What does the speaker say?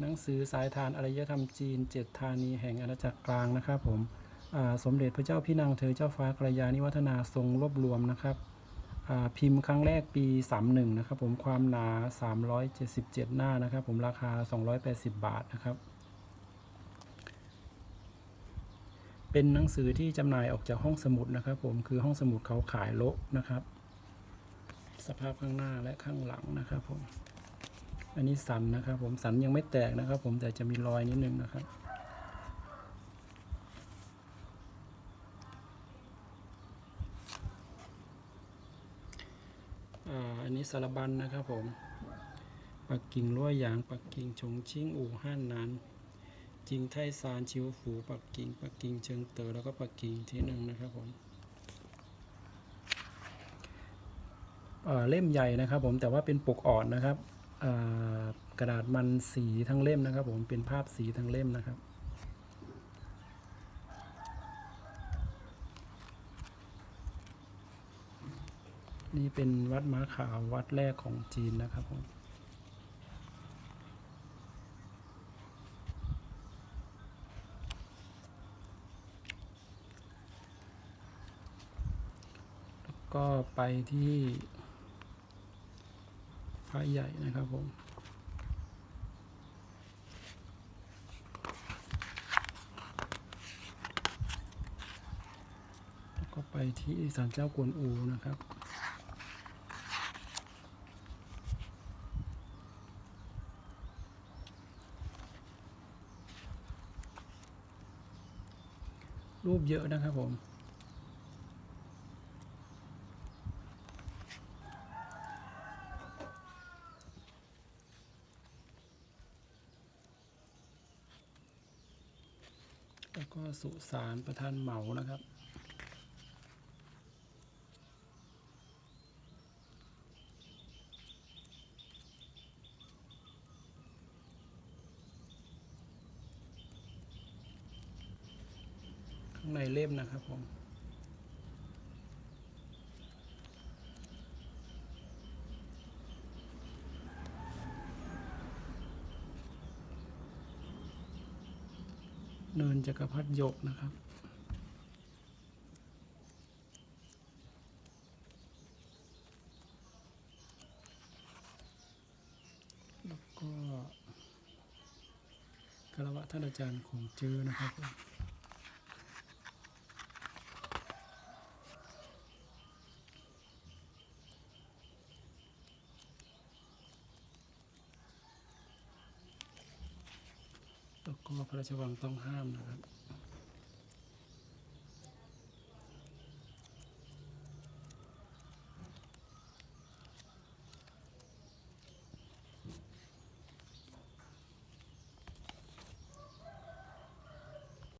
หนังสือสายทานอารยธรรมจีนเจ็ดธานีแห่งอาณาจักรกลางนะครับผมสมเด็จพระเจ้าพี่นางเธอเจ้าฟ้ากระยานิวัฒนาทรงรวบรวมนะครับพิมพ์ครั้งแรกปี 31 นะครับผมความหนา 377 หน้านะครับผมราคา 280 บาทนะครับ เป็นหนังสือที่จำหน่ายออกจากห้องสมุดนะครับผมคือห้องสมุดเขาขายโละนะครับ สภาพข้างหน้าและข้างหลังนะครับผม อันนี้สันนะครับ ผมสันยังไม่แตกนะครับ ผมแต่จะมีรอยนิดนึงนะครับอันนี้สารบัญนะครับผม ปักกิ่งล้วยหยาง ปักกิ่งฉงชิ่งอู่ฮั่นนานจิงไทซานชิวฝูปักกิ่งปักกิ่งเชิงเตอแล้วก็ปักกิ่งที่หนึ่งนะครับผมเล่มใหญ่นะครับผมแต่ว่าเป็นปกอ่อนนะครับ กระดาษมันสีทั้งเล่มนะครับ ผมเป็นภาพสีทั้งเล่มนะครับ นี่เป็นวัดม้าขาววัดแรกของจีนนะครับผมแล้วก็ไปที่ พระใหญ่นะครับผมแล้วก็ไปที่ศาลเจ้ากวนอูนะครับรูปเยอะนะครับผม แล้วก็สุสานประธานเหมานะครับ ข้างในเล่มนะครับผม เนินจักรพรรดิหยกนะครับ แล้วก็คารวะท่านอาจารย์ของเจอนะครับผม แล้ว ก็พระราชวังต้องห้ามนะครับ